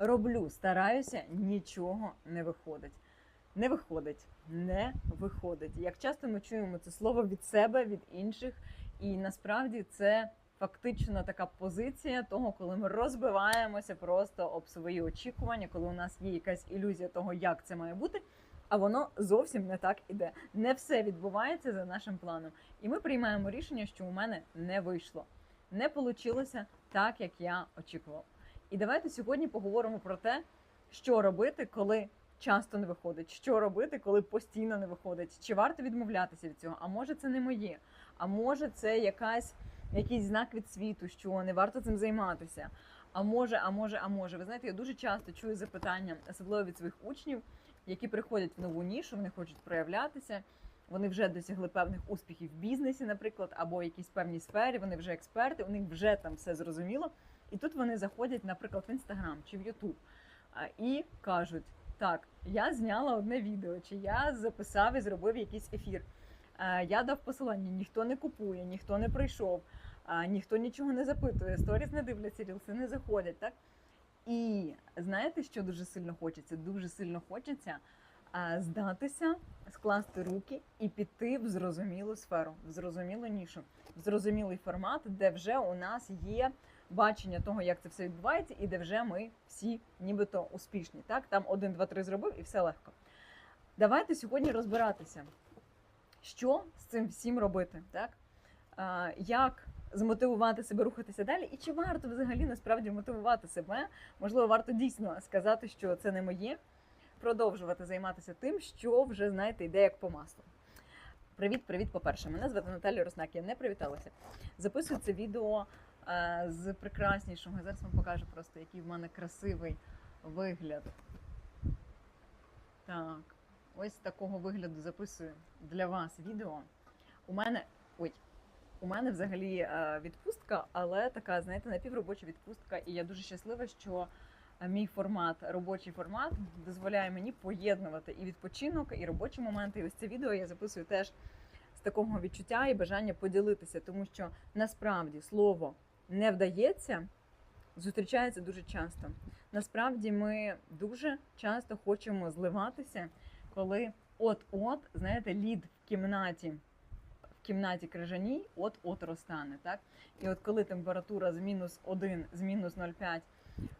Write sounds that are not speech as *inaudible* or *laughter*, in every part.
роблю, стараюся, нічого не виходить. Не виходить, не виходить. Як часто ми чуємо це слово від себе, від інших, і насправді це фактично така позиція того, коли ми розбиваємося просто об свої очікування, коли у нас є якась ілюзія того, як це має бути. А воно зовсім не так іде. Не все відбувається за нашим планом. І ми приймаємо рішення, що у мене не вийшло, не вийшло так, як я очікував. І давайте сьогодні поговоримо про те, що робити, коли часто не виходить, що робити, коли постійно не виходить. Чи варто відмовлятися від цього? А може це не моє? А може це якась якийсь знак від світу, що не варто цим займатися? А може, а може, а може. Ви знаєте, я дуже часто чую запитання, особливо від своїх учнів, які приходять в нову нішу, вони хочуть проявлятися. Вони вже досягли певних успіхів в бізнесі, наприклад, або в якійсь певній сфері. Вони вже експерти, у них вже там все зрозуміло. І тут вони заходять, наприклад, в інстаграм чи в Ютуб і кажуть: так, я зняла одне відео, чи я записав і зробив якийсь ефір. Я дав посилання, ніхто не купує, ніхто не прийшов, ніхто нічого не запитує, сторіс не дивляться, рілси не заходять. Так? І знаєте, що дуже сильно хочеться? Дуже сильно хочеться здатися, скласти руки і піти в зрозумілу сферу, в зрозумілу нішу, в зрозумілий формат, де вже у нас є бачення того, як це все відбувається, і де вже ми всі нібито успішні. Так, там один, два, три зробив і все легко. Давайте сьогодні розбиратися, що з цим всім робити, так? Як змотивувати себе рухатися далі, і чи варто взагалі насправді мотивувати себе? Можливо, варто дійсно сказати, що це не моє, продовжувати займатися тим, що вже знаєте, йде як по маслу. Привіт, привіт, по-перше, мене звати Наталія Роснак, я не привіталася. Записую це відео з прекраснішого. Зараз вам покажу просто, який в мене красивий вигляд. Так, ось такого вигляду записую для вас відео. У мене. Ой, у мене взагалі е, відпустка, але така, знаєте, напівробоча відпустка. І я дуже щаслива, що е, мій формат, робочий формат, дозволяє мені поєднувати і відпочинок, і робочі моменти. І ось це відео я записую теж з такого відчуття і бажання поділитися, тому що насправді слово не вдається зустрічається дуже часто. Насправді ми дуже часто хочемо зливатися, коли от-от, знаєте, лід в кімнаті. В кімнаті крижаній от-от розтане. Так? І от коли температура з мінус 1, з мінус 0,5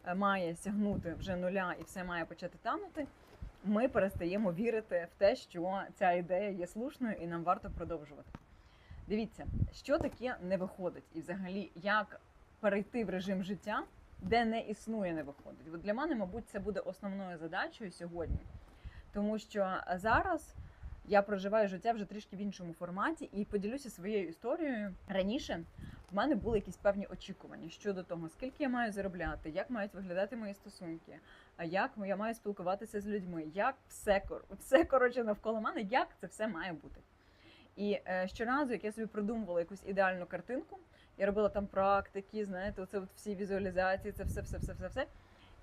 е, має сягнути вже нуля і все має почати танути, ми перестаємо вірити в те, що ця ідея є слушною і нам варто продовжувати. Дивіться, що таке не виходить, і взагалі як перейти в режим життя, де не існує, не виходить. От для мене, мабуть, це буде основною задачею сьогодні, тому що зараз я проживаю життя вже трішки в іншому форматі і поділюся своєю історією. Раніше в мене були якісь певні очікування щодо того, скільки я маю заробляти, як мають виглядати мої стосунки, а як я маю спілкуватися з людьми, як все все коротше навколо мене, як це все має бути. І е, щоразу, як я собі придумувала якусь ідеальну картинку, я робила там практики, знаєте, оце от всі візуалізації, це все, все, все, все, все.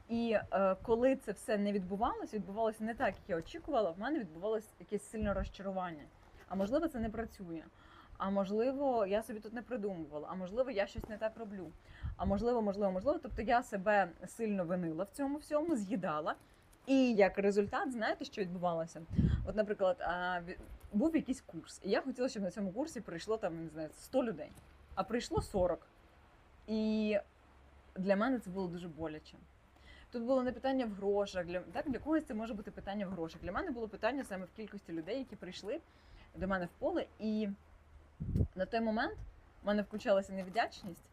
І е, коли це все не відбувалося, відбувалося не так, як я очікувала, в мене відбувалося якесь сильне розчарування. А можливо, це не працює. А можливо, я собі тут не придумувала, а можливо, я щось не так роблю. А можливо, можливо, можливо. Тобто я себе сильно винила в цьому всьому, з'їдала. І як результат, знаєте, що відбувалося? От, наприклад, був якийсь курс, і я хотіла, щоб на цьому курсі прийшло там, не знаю, 100 людей, а прийшло 40. І для мене це було дуже боляче. Тут було не питання в грошах. Для так для когось це може бути питання в грошах. Для мене було питання саме в кількості людей, які прийшли до мене в поле. І на той момент в мене включалася невдячність,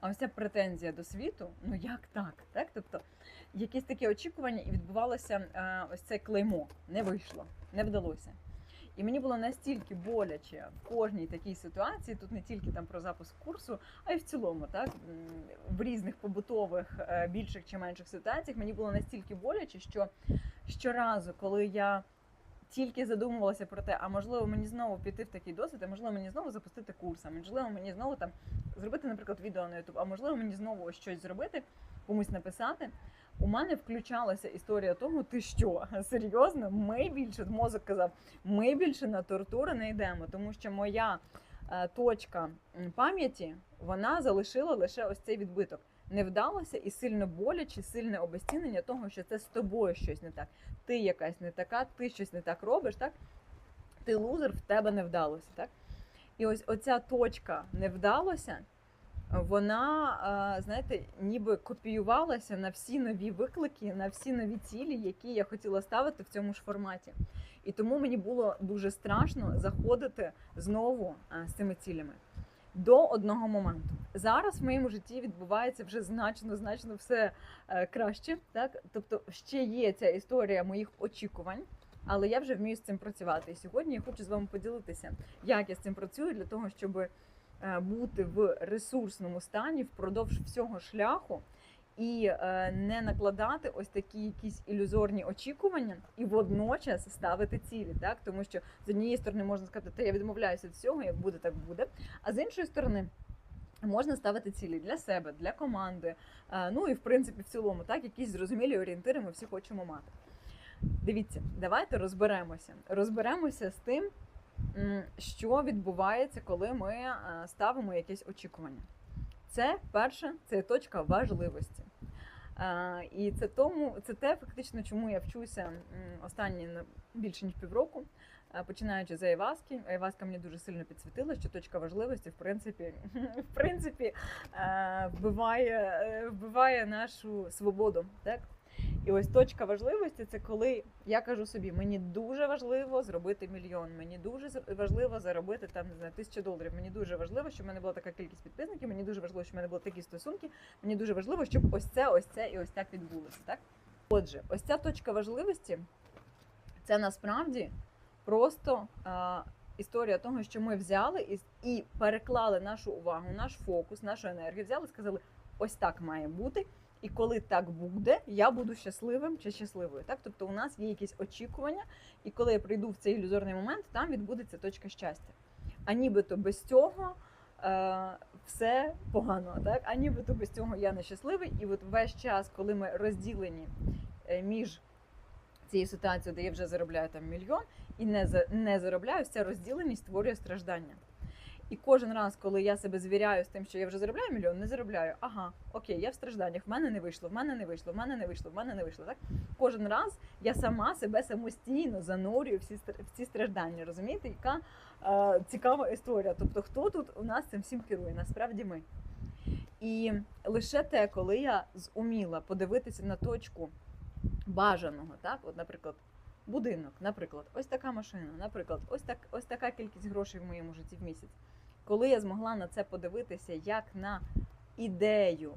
а ось ця претензія до світу. Ну як так? так? Тобто якісь такі очікування, і відбувалося ось це клеймо. Не вийшло, не вдалося. І мені було настільки боляче в кожній такій ситуації, тут не тільки там про запуск курсу, а й в цілому, так в різних побутових е, більших чи менших ситуаціях мені було настільки боляче, що щоразу, коли я тільки задумувалася про те, а можливо мені знову піти в такий досвід, а можливо мені знову запустити курс, а можливо мені знову там зробити, наприклад, відео на YouTube, а можливо мені знову щось зробити, комусь написати. У мене включалася історія того, ти що *laughs* серйозно? Ми більше мозок казав, ми більше на тортури не йдемо, тому що моя е, точка пам'яті вона залишила лише ось цей відбиток. не вдалося і сильно боляче, сильне обезцінення того, що це з тобою щось не так. Ти якась не така, ти щось не так робиш, так? Ти лузер, в тебе не вдалося, так? І ось оця точка не вдалося, вона, знаєте, ніби копіювалася на всі нові виклики, на всі нові цілі, які я хотіла ставити в цьому ж форматі. І тому мені було дуже страшно заходити знову з цими цілями до одного моменту. Зараз в моєму житті відбувається вже значно, значно все е, краще. Так, тобто ще є ця історія моїх очікувань. Але я вже вмію з цим працювати. І сьогодні я хочу з вами поділитися, як я з цим працюю для того, щоб бути в ресурсному стані впродовж всього шляху і е, не накладати ось такі якісь ілюзорні очікування і водночас ставити цілі. Так, тому що з однієї сторони можна сказати, та я відмовляюся від цього, як буде, так буде. А з іншої сторони. Можна ставити цілі для себе, для команди, е, ну і в принципі в цілому, так якісь зрозумілі орієнтири ми всі хочемо мати. Дивіться, давайте розберемося. Розберемося з тим, що відбувається, коли ми е, ставимо якесь очікування. Це перше, це точка важливості. Е, І це тому, це те, фактично, чому я вчуся останні більше ніж півроку, е, починаючи з Айваски. Айваска мені дуже сильно підсвітила, що точка важливості, в принципі, *laughs* в принципі, вбиває, вбиває нашу свободу. Так? І ось точка важливості це коли я кажу собі, мені дуже важливо зробити мільйон, мені дуже важливо заробити там не знаю, тисячу доларів. Мені дуже важливо, щоб в мене була така кількість підписників. Мені дуже важливо, щоб в мене були такі стосунки. Мені дуже важливо, щоб ось це, ось це і ось так відбулося. Так, отже, ось ця точка важливості це насправді просто а, історія того, що ми взяли і, і переклали нашу увагу, наш фокус, нашу енергію, взяли сказали, ось так має бути. І коли так буде, я буду щасливим чи щасливою. Так, тобто у нас є якісь очікування, і коли я прийду в цей ілюзорний момент, там відбудеться точка щастя. А нібито без цього е, все погано, так? А нібито без цього я нещасливий. І от весь час, коли ми розділені е, між цією ситуацією, де я вже заробляю там мільйон, і не не заробляю, ця розділеність створює страждання. І кожен раз, коли я себе звіряю з тим, що я вже заробляю мільйон, не заробляю. Ага, окей, я в стражданнях, в мене не вийшло, в мене не вийшло, в мене не вийшло, в мене не вийшло. Так кожен раз я сама себе самостійно занурюю в ці в ці страждання. Розумієте, яка е, цікава історія? Тобто, хто тут у нас цим всім керує? Насправді ми. І лише те, коли я зуміла подивитися на точку бажаного, так, от, наприклад, будинок, наприклад, ось така машина, наприклад, ось так, ось така кількість грошей в моєму житті в місяць. Коли я змогла на це подивитися як на ідею,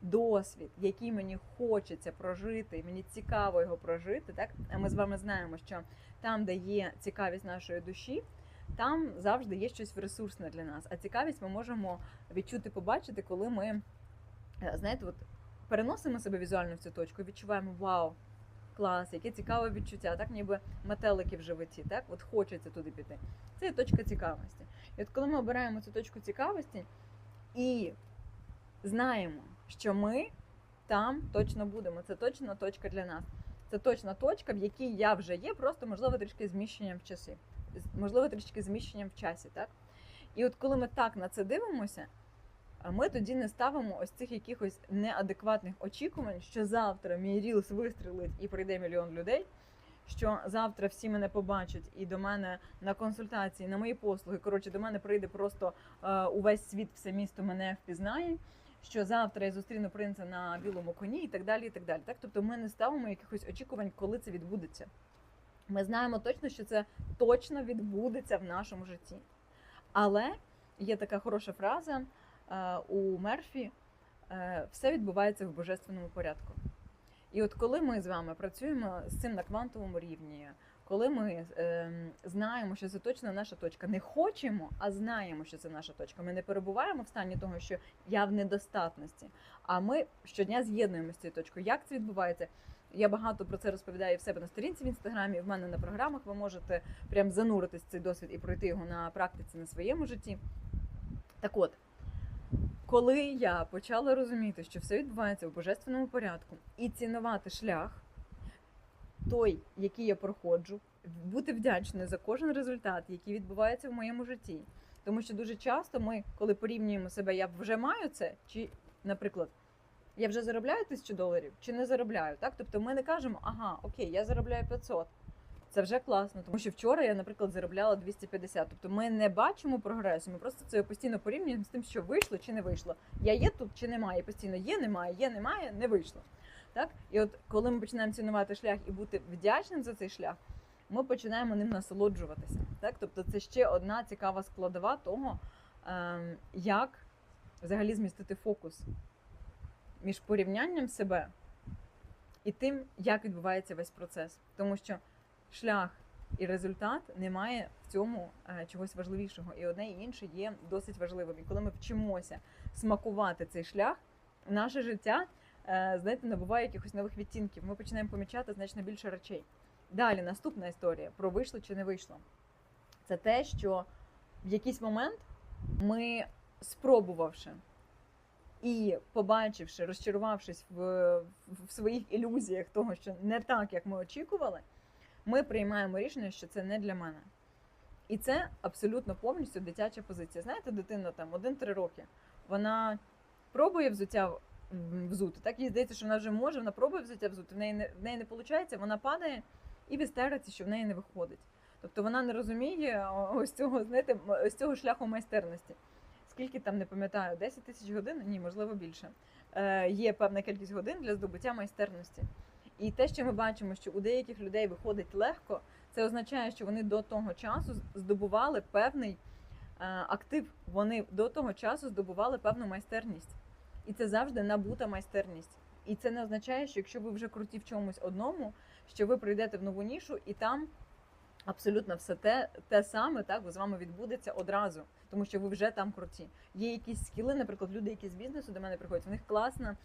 досвід, який мені хочеться прожити, і мені цікаво його прожити, так а ми з вами знаємо, що там, де є цікавість нашої душі, там завжди є щось ресурсне для нас. А цікавість ми можемо відчути, побачити, коли ми, е, знаєте, от переносимо себе візуально в цю точку, відчуваємо вау, клас, яке цікаве відчуття, так ніби метелики в животі, так от хочеться туди піти. Це є точка цікавості. І от коли ми обираємо цю точку цікавості і знаємо, що ми там точно будемо, це точно точка для нас. Це точна точка, в якій я вже є, просто можливо трішки зміщенням в часі, можливо, трішки зміщенням в часі, так? І от коли ми так на це дивимося, ми тоді не ставимо ось цих якихось неадекватних очікувань, що завтра мій рілс вистрілить і прийде мільйон людей. Що завтра всі мене побачать і до мене на консультації, на мої послуги. Коротше, до мене прийде просто е, увесь світ, все місто мене впізнає. Що завтра я зустріну принца на білому коні, і так далі. і так далі. Так, тобто ми не ставимо якихось очікувань, коли це відбудеться. Ми знаємо точно, що це точно відбудеться в нашому житті. Але є така хороша фраза у Мерфі: е, все відбувається в божественному порядку. І от коли ми з вами працюємо з цим на квантовому рівні, коли ми е, знаємо, що це точно наша точка, не хочемо, а знаємо, що це наша точка. Ми не перебуваємо в стані того, що я в недостатності. А ми щодня з'єднуємося з цією точкою. Як це відбувається? Я багато про це розповідаю в себе на сторінці в інстаграмі. В мене на програмах ви можете прям зануритись в цей досвід і пройти його на практиці на своєму житті. Так от, коли я почала розуміти, що все відбувається в божественному порядку, і цінувати шлях, той, який я проходжу, бути вдячною за кожен результат, який відбувається в моєму житті. Тому що дуже часто ми, коли порівнюємо себе, я вже маю це, чи, наприклад, я вже заробляю тисячу доларів чи не заробляю. Так, тобто ми не кажемо, ага, окей, я заробляю 500. Це вже класно, тому що вчора я, наприклад, заробляла 250. Тобто ми не бачимо прогресу, ми просто це постійно порівнюємо з тим, що вийшло чи не вийшло. Я є тут чи немає. Постійно є, немає, є, немає, не вийшло. Так? І от коли ми починаємо цінувати шлях і бути вдячним за цей шлях, ми починаємо ним насолоджуватися. Так? Тобто це ще одна цікава складова того, ем, як взагалі змістити фокус між порівнянням себе і тим, як відбувається весь процес. Тому що шлях і результат немає в цьому е, чогось важливішого. І одне і інше є досить важливим. І коли ми вчимося смакувати цей шлях, наше життя е, знаєте, набуває якихось нових відтінків. Ми починаємо помічати значно більше речей. Далі наступна історія про вийшло чи не вийшло. Це те, що в якийсь момент ми, спробувавши і побачивши, розчарувавшись в, в своїх ілюзіях того, що не так, як ми очікували, ми приймаємо рішення, що це не для мене. І це абсолютно повністю дитяча позиція. Знаєте, дитина там 1-3 роки, вона пробує взуття взути. Так їй здається, що вона вже може, вона пробує взуття взути, в неї не в неї не виходить, вона падає і в істериці, що в неї не виходить. Тобто вона не розуміє ось цього, знаєте, ось цього шляху майстерності. Скільки там не пам'ятаю, 10 тисяч годин? Ні, можливо, більше. Е, Є певна кількість годин для здобуття майстерності. І те, що ми бачимо, що у деяких людей виходить легко, це означає, що вони до того часу здобували певний е, актив. Вони до того часу здобували певну майстерність. І це завжди набута майстерність. І це не означає, що якщо ви вже круті в чомусь одному, що ви прийдете в нову нішу і там абсолютно все те те саме так з вами відбудеться одразу, тому що ви вже там круті. Є якісь скіли, наприклад, люди, які з бізнесу до мене приходять, у них класне,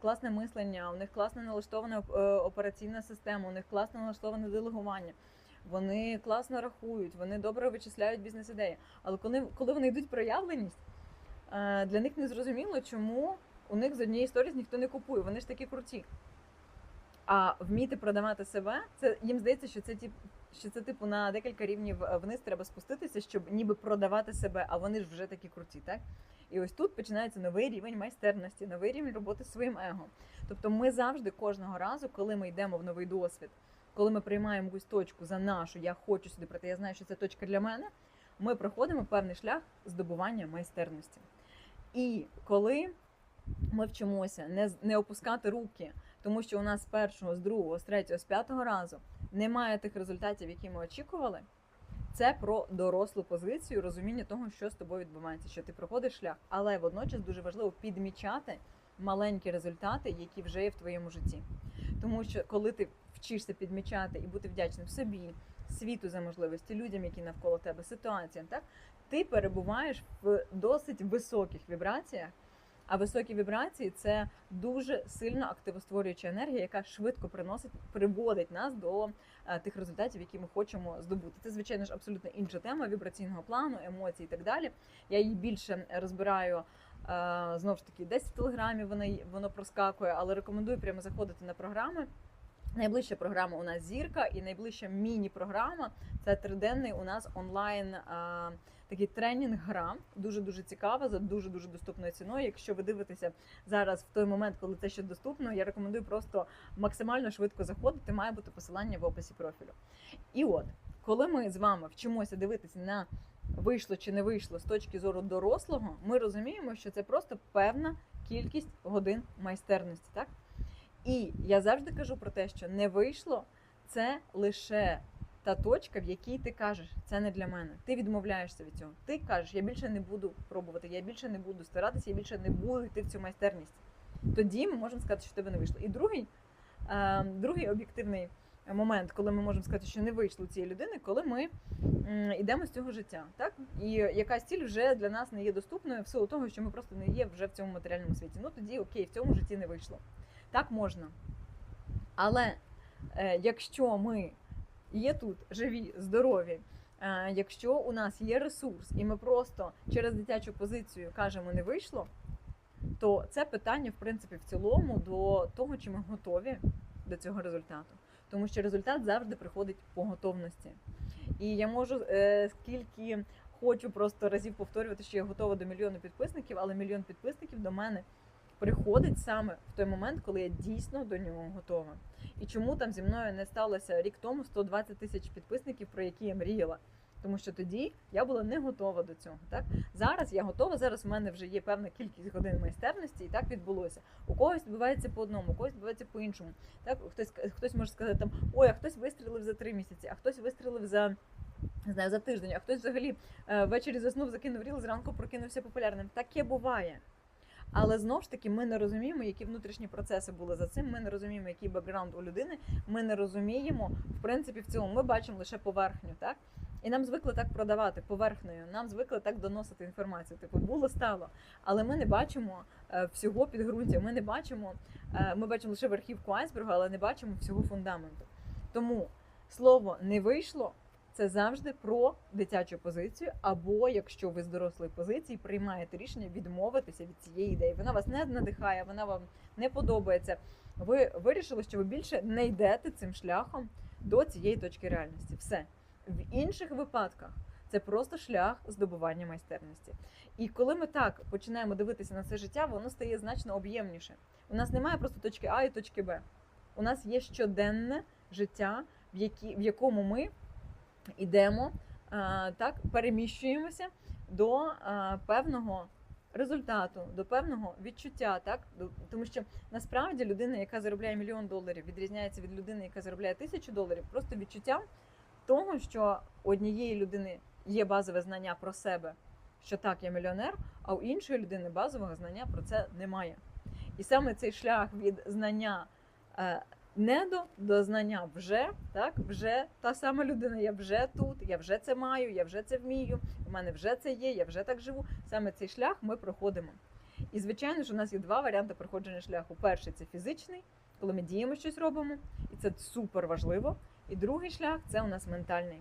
класне мислення, у них класно налаштована е, операційна система, у них класно налаштоване делегування. Вони класно рахують, вони добре вичисляють бізнес-ідеї. Але коли коли вони йдуть проявленість, е, для них не зрозуміло, чому у них з однієї сторіс ніхто не купує. Вони ж такі круті. А вміти продавати себе, це їм здається, що це ті, що це типу на декілька рівнів вниз треба спуститися, щоб ніби продавати себе, а вони ж вже такі круті, так? І ось тут починається новий рівень майстерності, новий рівень роботи з своїм его. Тобто, ми завжди кожного разу, коли ми йдемо в новий досвід, коли ми приймаємо якусь точку за нашу, я хочу сюди прийти, я знаю, що це точка для мене. Ми проходимо певний шлях здобування майстерності. І коли ми вчимося не не опускати руки, тому що у нас з першого, з другого, з третього, з п'ятого разу немає тих результатів, які ми очікували. Це про дорослу позицію, розуміння того, що з тобою відбувається, що ти проходиш шлях, але водночас дуже важливо підмічати маленькі результати, які вже є в твоєму житті. Тому що коли ти вчишся підмічати і бути вдячним собі, світу за можливості, людям, які навколо тебе, ситуаціям, так ти перебуваєш в досить високих вібраціях. А високі вібрації це дуже сильно активостворююча енергія, яка швидко приносить, приводить нас до е, тих результатів, які ми хочемо здобути. Це звичайно ж абсолютно інша тема вібраційного плану, емоцій і так далі. Я її більше розбираю. Е, знову ж таки, десь в телеграмі воно воно проскакує, але рекомендую прямо заходити на програми. Найближча програма у нас зірка, і найближча міні-програма це триденний у нас онлайн. Такий тренінг-гра, дуже дуже цікава за дуже дуже доступною ціною. Якщо ви дивитеся зараз в той момент, коли це ще доступно, я рекомендую просто максимально швидко заходити. Має бути посилання в описі профілю. І от, коли ми з вами вчимося дивитися на вийшло чи не вийшло з точки зору дорослого, ми розуміємо, що це просто певна кількість годин майстерності, так? І я завжди кажу про те, що не вийшло це лише та точка, в якій ти кажеш, це не для мене. Ти відмовляєшся від цього. Ти кажеш, я більше не буду пробувати, я більше не буду старатися, я більше не буду йти в цю майстерність. Тоді ми можемо сказати, що тебе не вийшло. І другий, е, другий об'єктивний момент, коли ми можемо сказати, що не вийшло цієї людини, коли ми йдемо з цього життя, так і якась ціль вже для нас не є доступною в силу того, що ми просто не є вже в цьому матеріальному світі. Ну тоді окей, в цьому житті не вийшло. Так можна. Але е, якщо ми є тут живі, здорові, е, якщо у нас є ресурс, і ми просто через дитячу позицію кажемо не вийшло, то це питання, в принципі, в цілому до того, чи ми готові до цього результату. Тому що результат завжди приходить по готовності. І я можу е, скільки хочу просто разів повторювати, що я готова до мільйону підписників, але мільйон підписників до мене приходить саме в той момент, коли я дійсно до нього готова. І чому там зі мною не сталося рік тому 120 тисяч підписників, про які я мріяла? Тому що тоді я була не готова до цього. Так зараз я готова. Зараз в мене вже є певна кількість годин майстерності, і так відбулося. У когось відбувається по одному, у когось відбувається по іншому. Так хтось хтось може сказати там ой, а хтось вистрілив за три місяці, а хтось вистрілив за. Не знаю, за тиждень, а хтось взагалі е, ввечері заснув, закинув ріл, зранку прокинувся популярним. Таке буває. Але знову ж таки ми не розуміємо, які внутрішні процеси були за цим. Ми не розуміємо, який бекграунд у людини. Ми не розуміємо, в принципі, в цілому. Ми бачимо лише поверхню, так? І нам звикли так продавати поверхнею, нам звикли так доносити інформацію. Типу, було стало. Але ми не бачимо е, всього підґрунтя. Ми не бачимо, е, ми бачимо лише верхівку айсбергу, але не бачимо всього фундаменту. Тому слово не вийшло. Це завжди про дитячу позицію, або якщо ви з дорослої позиції приймаєте рішення відмовитися від цієї ідеї. Вона вас не надихає, вона вам не подобається. Ви вирішили, що ви більше не йдете цим шляхом до цієї точки реальності. Все в інших випадках це просто шлях здобування майстерності. І коли ми так починаємо дивитися на це життя, воно стає значно об'ємніше. У нас немає просто точки А і точки Б. У нас є щоденне життя, в які в якому ми йдемо, так переміщуємося до певного результату, до певного відчуття, так тому що насправді людина, яка заробляє мільйон доларів, відрізняється від людини, яка заробляє тисячу доларів, просто відчуттям того, що у однієї людини є базове знання про себе, що так, я мільйонер, а у іншої людини базового знання про це немає. І саме цей шлях від знання е, не до, знання вже, так, вже та сама людина, я вже тут, я вже це маю, я вже це вмію, у мене вже це є, я вже так живу. Саме цей шлях ми проходимо. І звичайно ж, у нас є два варіанти проходження шляху. Перший це фізичний, коли ми діємо щось робимо, і це супер важливо. І другий шлях це у нас ментальний.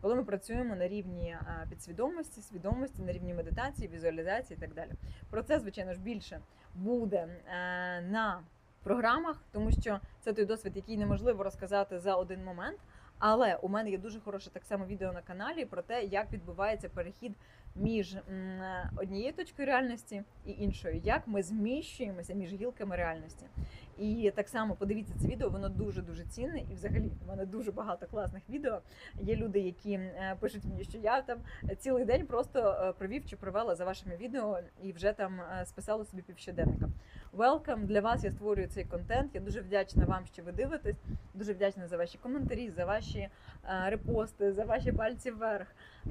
Коли ми працюємо на рівні підсвідомості, свідомості, на рівні медитації, візуалізації і так далі. Про це, звичайно ж, більше буде е, на програмах, тому що це той досвід, який неможливо розказати за один момент. Але у мене є дуже хороше так само відео на каналі про те, як відбувається перехід між однією точкою реальності і іншою, як ми зміщуємося між гілками реальності. І так само подивіться це відео, воно дуже дуже цінне. І взагалі у мене дуже багато класних відео. Є люди, які е, пишуть мені, що я там цілий день просто е, провів чи провела за вашими відео і вже там е, списала собі півщоденника. Welcome! для вас я створюю цей контент. Я дуже вдячна вам, що ви дивитесь. Дуже вдячна за ваші коментарі, за ваші репости, за ваші пальці вверх.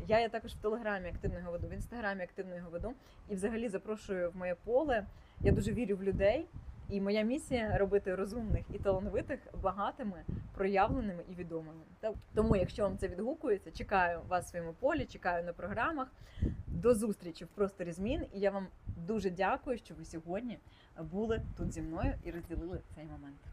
Я є також в телеграмі активно його веду, в інстаграмі активно його веду. І взагалі запрошую в моє поле. Я дуже вірю в людей. І моя місія робити розумних і талановитих багатими, проявленими і відомими. Тому, якщо вам це відгукується, чекаю вас в своєму полі, чекаю на програмах. До зустрічі в просторі змін. І я вам дуже дякую, що ви сьогодні були тут зі мною і розділили цей момент.